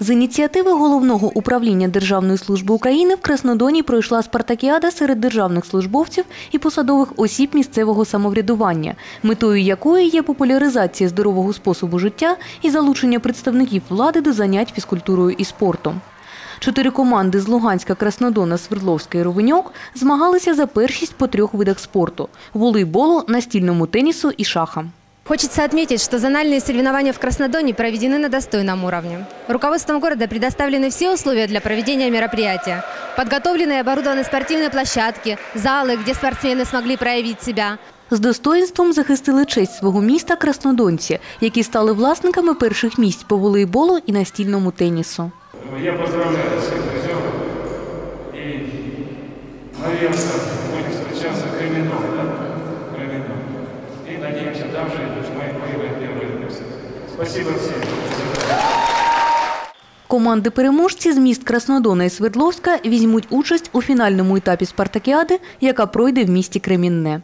З ініціативи головного управління Державної служби України в Краснодоні пройшла спартакіада серед державних службовців і посадових осіб місцевого самоврядування, метою якої є популяризація здорового способу життя і залучення представників влади до занять фізкультурою і спортом. Чотири команди з Луганська, Краснодона, Свердловська і Ровеньок змагалися за першість по трьох видах спорту – волейболу, настільному тенісу і шахам. Хочется отметить, что зональные соревнования в Краснодоне проведены на достойном уровне. Руководством города предоставлены все условия для проведения мероприятия. Подготовлены и оборудованы спортивные площадки, залы, где спортсмены смогли проявить себя. З достоїнством захистили честь свого міста краснодонці, які стали власниками перших місць по волейболу і настільному тенісу. Я поздравляю всех призеров. И, наверное, будем встречаться криминал, да? Криминал. И Надеемся, там же мы выиграем. Спасибо всем. Команди переможці з міст Краснодона і Свердловська візьмуть участь у фінальному етапі спартакіади, яка пройде в місті Кремінне.